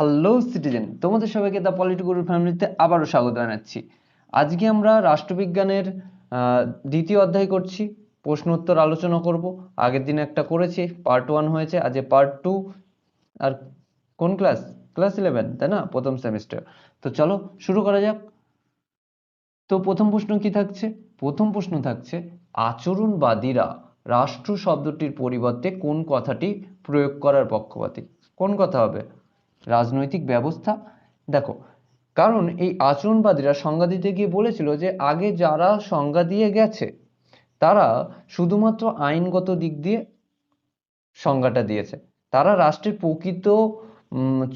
Hello citizen তোমাদের সবাইকে the পলিটিকুল ফ্যামিলিতে আবারও স্বাগত জানাচ্ছি। আজকে আমরা রাষ্ট্রবিজ্ঞানের দ্বিতীয় অধ্যায় করছি প্রশ্ন উত্তর আলোচনা করব। আগের দিন একটা করেছি পার্ট ওয়ান হয়েছে, আজ পার্ট টু আর কোন ক্লাস ক্লাস ইলেভেন তাই না? প্রথম সেমিস্টার তো চলো শুরু করা যাক। তো প্রথম প্রশ্ন কি থাকছে? প্রথম প্রশ্ন থাকছে, আচরণবাদীরা রাষ্ট্র শব্দটির পরিবর্তে কোন কথাটি প্রয়োগ করার পক্ষপাতী? কোন কথা হবে? রাজনৈতিক ব্যবস্থা। দেখো, কারণ এই আচরণবাদীরা সংজ্ঞা দিতে গিয়ে বলেছিল যে আগে যারা সংজ্ঞা দিয়ে গেছে, তারা শুধুমাত্র আইনগত দিক দিয়ে সংজ্ঞাটা দিয়েছে। তারা রাষ্ট্রের প্রকৃত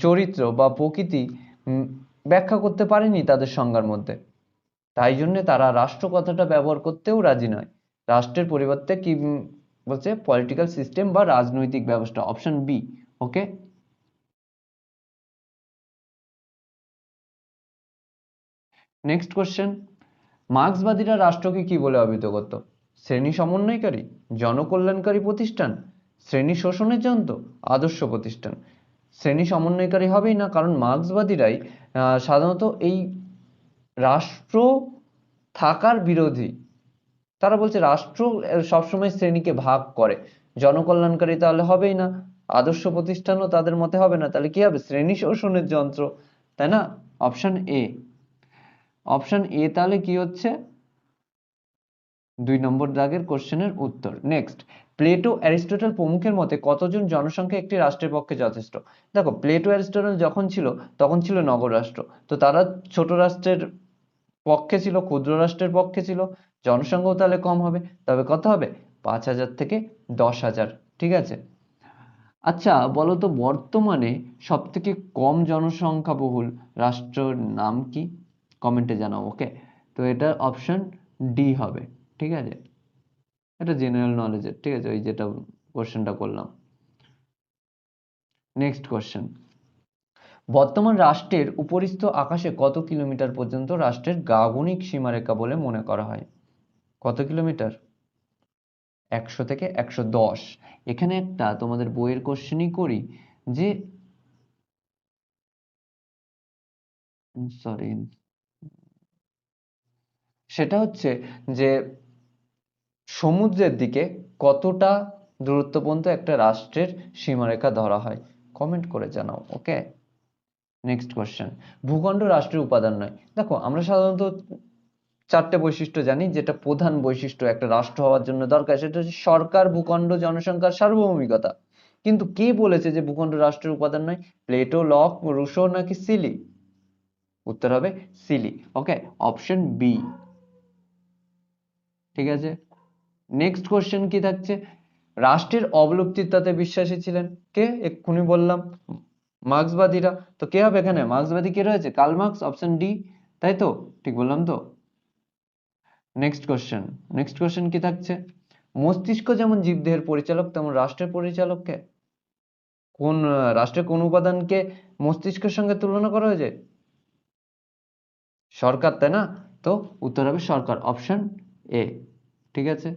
চরিত্র বা প্রকৃতি ব্যাখ্যা করতে পারেনি তাদের সংজ্ঞার মধ্যে। তাই জন্যে তারা রাষ্ট্র কথাটা ব্যবহার করতেও রাজি নয়। রাষ্ট্রের পরিবর্তে কি বলছে পলিটিক্যাল সিস্টেম বা রাজনৈতিক ব্যবস্থা option B okay next question মার্ক্সবাদীরা রাষ্ট্রকে কি বলে অভিহিত করত? শ্রেণি সমন্বয়কারী, জনকল্যাণকারী প্রতিষ্ঠান, শ্রেণি শোষণের যন্ত্র, আদর্শ প্রতিষ্ঠান। শ্রেণি সমন্বয়কারী হবেই না, কারণ মার্ক্সবাদীরাই সাধারণত এই রাষ্ট্র থাকার বিরোধী। তারা বলছে রাষ্ট্র সবসময় শ্রেণীকে ভাগ করে। জনকল্যাণকারী তাহলে হবেই না, আদর্শ প্রতিষ্ঠানও তাদের মতে হবে না। তাহলে কি হবে? শ্রেণি শোষণের যন্ত্র, তাই না? অপশন এ অপশন এ তাহলে কি হচ্ছে? দুই নম্বর দাগের কোশ্চেনের উত্তর। নেক্সট প্লেটো অ্যারিস্টটল প্রমুখের মতে কতজন জনসংখ্যা একটি রাষ্ট্রের পক্ষে যথেষ্ট? দেখো প্লেটো অ্যারিস্টটল যখন ছিল, তখন ছিল নগর রাষ্ট্র। তো তারা ছোট রাষ্ট্রের পক্ষে ছিল, ক্ষুদ্র রাষ্ট্রের পক্ষে ছিল। জনসংখ্যাও তাহলে কম হবে। তবে কত হবে? পাঁচ হাজার থেকে দশ হাজার। ঠিক আছে? আচ্ছা বলো তো বর্তমানে সব থেকে কম জনসংখ্যা বহুল রাষ্ট্রের নাম কি? কমেন্টে জানাও ওকে তো এটা অপশন ডি হবে, ঠিক আছে? এটা জেনারেল নলেজের ঠিক আছে? ওই যেটা কোশ্চেনটা করলাম। নেক্সট কোশ্চেন বর্তমান রাষ্ট্রের উপরিস্থ আকাশে কত কিলোমিটার পর্যন্ত রাষ্ট্রের গাগনিক সীমারেখা বলে মনে করা হয়? কত কিলোমিটার? একশো থেকে একশো দশ। এখানে একটা তোমাদের বইয়ের কোশ্চেনই করি যে সরি সেটা হচ্ছে যে সমুদ্রের দিকে কতটা দূরত্ব পর্যন্ত একটা রাষ্ট্রের সীমারেখা ধরা হয়। কমেন্ট করে জানাও ওকে নেক্সট কোশ্চেন ভূখণ্ড রাষ্ট্রের উপাদান নয়। দেখো, আমরা সাধারণত চারটে বৈশিষ্ট্য জানি, যেটা প্রধান বৈশিষ্ট্য একটা রাষ্ট্র হওয়ার জন্য দরকার, সেটা হচ্ছে সরকার, ভূখণ্ড, জনসংখ্যার সার্বভৌমিকতা। কিন্তু কে বলেছে যে ভূখণ্ড রাষ্ট্রের উপাদান নয়? প্লেটো লক রুশো নাকি সিলি উত্তর হবে সিলি ওকে অপশন বি ঠিক আছে? নেক্সট কোশ্চেন কি থাকছে? রাষ্ট্রের অবলুপ্তিতাতে বিশ্বাসী ছিলেন। কে? এক্ষুনি বললাম। মার্ক্সবাদীরা। তো কে হবে এখানে? মার্ক্সবাদী কে রয়েছে? Karl Marx, option D. তাই তো? ঠিক বললাম তো? নেক্সট কোশ্চেন নেক্সট কোশ্চেন কি থাকছে? মস্তিষ্ক যেমন জীবদেহের পরিচালক, তেমন রাষ্ট্রের পরিচালককে কোন রাষ্ট্রের কোন উপাদানকে মস্তিষ্কের সঙ্গে তুলনা করা হয়েছে? সরকার, তাই না? তো উত্তর হবে সরকার। অপশন এ ঠিক আছে?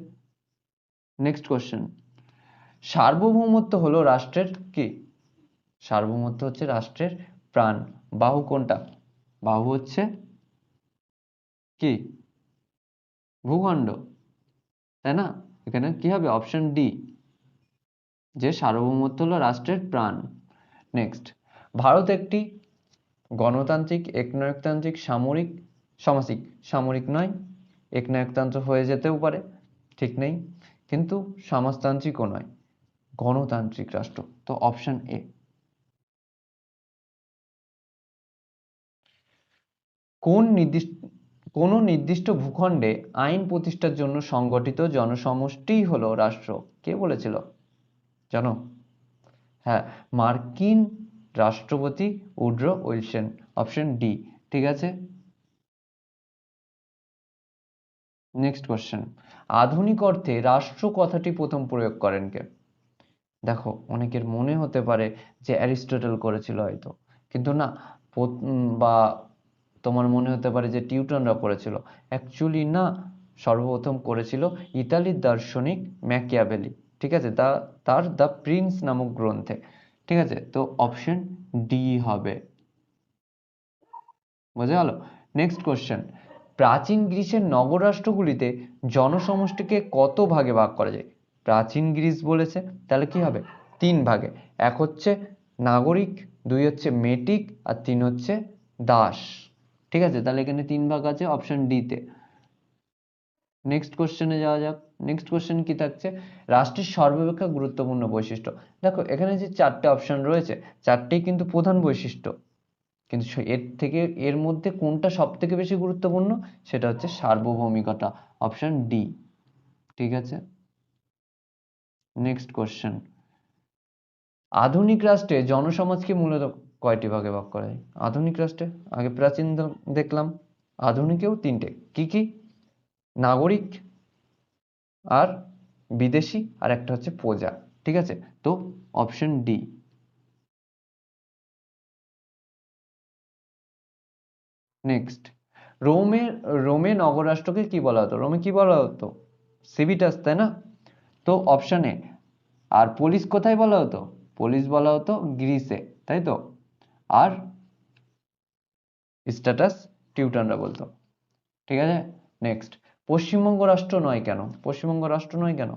নেক্সট কোশ্চেন সার্বভৌমত্ব হলো রাষ্ট্রের কি? সার্বভৌমত্ব হচ্ছে রাষ্ট্রের প্রাণ। বাহু কোনটা? বাহু হচ্ছে কি? ভূখণ্ড। তাই না? এখানে কি হবে? অপশন ডি যে সার্বভৌমত্ব হলো রাষ্ট্রের প্রাণ। নেক্সট ভারত একটি গণতান্ত্রিক, একনায়কতান্ত্রিক, সামরিক, সামাজিক, সামরিক নয় একনায়কতন্ত্র হয়ে যেতেও পারে, ঠিক নেই। কিন্তু সমাজতান্ত্রিকও নয়, গণতান্ত্রিক রাষ্ট্র। তো অপশন এ কোন নির্দিষ্ট কোন নির্দিষ্ট ভূখণ্ডে আইন প্রতিষ্ঠার জন্য সংগঠিত জনসমষ্টিই হলো রাষ্ট্র? কে বলেছিল? জানো? হ্যাঁ মার্কিন রাষ্ট্রপতি উড্রো উইলসন অপশন ডি ঠিক আছে? নেক্সট কোশ্চেন আধুনিক অর্থে রাষ্ট্র কথাটি প্রথম প্রয়োগ করেন কে? দেখো, অনেকের মনে হতে পারে যে অ্যারিস্টটল করেছিল হয়তো। কিন্তু না বা তোমার মনে হতে পারে যে টিউটনরা করেছিল। অ্যাকচুয়ালি না, সর্বপ্রথম করেছিল ইতালির দার্শনিক ম্যাকিয়াবেলি। ঠিক আছে? তা, তার দ্য প্রিন্স নামক গ্রন্থে। ঠিক আছে? তো অপশন ডি হবে। বোঝা গেল? নেক্সট কোশ্চেন প্রাচীন গ্রিসের নগরাষ্ট্রগুলিতে জনসমষ্টিকে কত ভাগে ভাগ করা যায়? প্রাচীন গ্রিস বলেছে, তাহলে কি হবে? তিন ভাগে। এক হচ্ছে নাগরিক, দুই হচ্ছে মেটিক, আর তিন হচ্ছে দাস। ঠিক আছে? তাহলে এখানে তিন ভাগ আছে অপশন ডিতে নেক্সট কোশ্চেনে যাওয়া যাক। নেক্সট কোশ্চেন কি থাকছে? রাষ্ট্রের সর্বাপেক্ষা গুরুত্বপূর্ণ বৈশিষ্ট্য। দেখো, এখানে যে চারটে অপশন রয়েছে, চারটেই কিন্তু প্রধান বৈশিষ্ট্য। কিন্তু এর থেকে, এর মধ্যে কোনটা সব থেকে বেশি গুরুত্বপূর্ণ? সেটা হচ্ছে সার্বভৌমিকতা। অপশন ডি ঠিক আছে? নেক্সট কোশ্চেন আধুনিক রাষ্ট্রে জনসমাজকে মূলত কয়টি ভাগে ভাগ করা যায়? আধুনিক রাষ্ট্রে, আগে প্রাচীন দেখলাম। আধুনিকেও তিনটে। কি কি? নাগরিক আর বিদেশি, আর একটা হচ্ছে প্রজা। ঠিক আছে? তো অপশন ডি নেক্সট রোমে রোমে নগরাষ্ট্রকে কি বলা হতো? রোমে কি বলা হতো? সিভিটাস, তাই না? তো অপশন এ আর পুলিশ কোথায় বলা হতো? পুলিশ বলা হতো গ্রিসে, তাই তো? আর স্ট্যাটাস টিউটানরা বলতো। ঠিক আছে? নেক্সট পশ্চিমবঙ্গ রাষ্ট্র নয় কেন? পশ্চিমবঙ্গ রাষ্ট্র নয় কেন?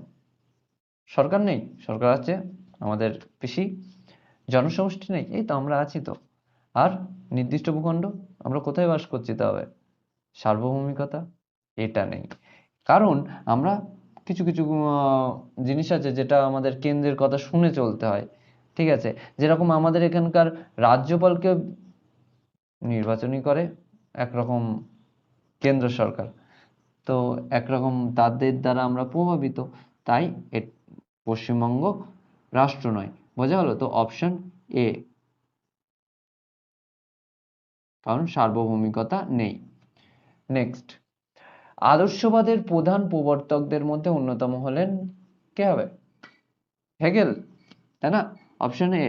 সরকার নেই? সরকার আছে, আমাদের পিসি। জনসমষ্টি নেই? এই তো আমরা আছি তো। আর নির্দিষ্ট ভূখণ্ড? আমরা কোথায় বাস করছি তবে সার্বভৌমিকতা? এটা নেই। কারণ আমরা কিছু কিছু জিনিস আছে যেটা আমাদের কেন্দ্রের কথা শুনে চলতে হয়, ঠিক আছে? যেরকম আমাদের এখানকার রাজ্যপালকে নির্বাচনই করে একরকম কেন্দ্র সরকার। তো একরকম তাদের দ্বারা আমরা প্রভাবিত। তাই পশ্চিমবঙ্গ রাষ্ট্র নয়। বোঝা গেল? তো অপশন এ কারণ সার্বভৌমিকতা নেই। নেক্সট আদর্শবাদের প্রধান প্রবর্তকদের মধ্যে অন্যতম হলেন কে হবে? হেগেল তাই না? অপশন এ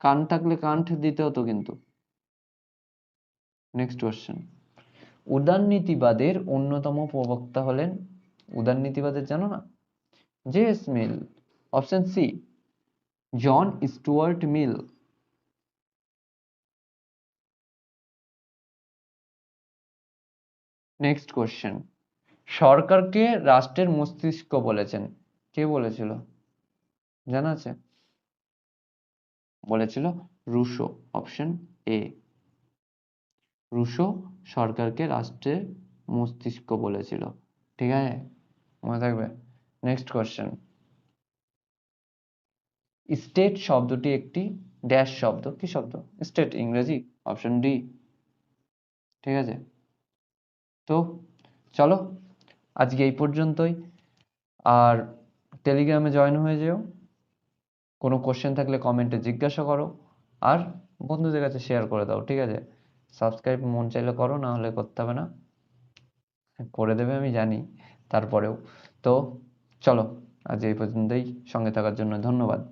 কান থাকলে কান্ট দিতে হতো কিন্তু। নেক্সট কোশ্চেন উদারনীতিবাদের অন্যতম প্রবক্তা হলেন, উদারনীতিবাদের জানো না? J S Mill option C John Stuart Mill next question সরকারকে রাষ্ট্রের মস্তিষ্ক বলেছেন। কে বলেছিল? জানা আছে? বলেছিল রুশো অপশন এ রুশো সরকারকে রাষ্ট্রের মস্তিষ্ক বলেছিল। ঠিক আছে? মনে থাকবে? নেক্সট কোশ্চেন স্টেট শব্দটি একটি ড্যাশ শব্দ। কি শব্দ? স্টেট, ইংরেজি অপশন ডি ঠিক আছে? তো চলো, আজকে এই পর্যন্তই। আর টেলিগ্রামে জয়েন হয়ে যেও। কোনো কোশ্চেন থাকলে কমেন্টে জিজ্ঞাসা করো। আর বন্ধুদের কাছে শেয়ার করে দাও, ঠিক আছে? সাবস্ক্রাইব মন চাইলে করো, না হলে করতে হবে না। করে দেবে আমি জানি, তারপরেও। তো চলো, আজ এই পর্যন্তই। সঙ্গে থাকার জন্য ধন্যবাদ।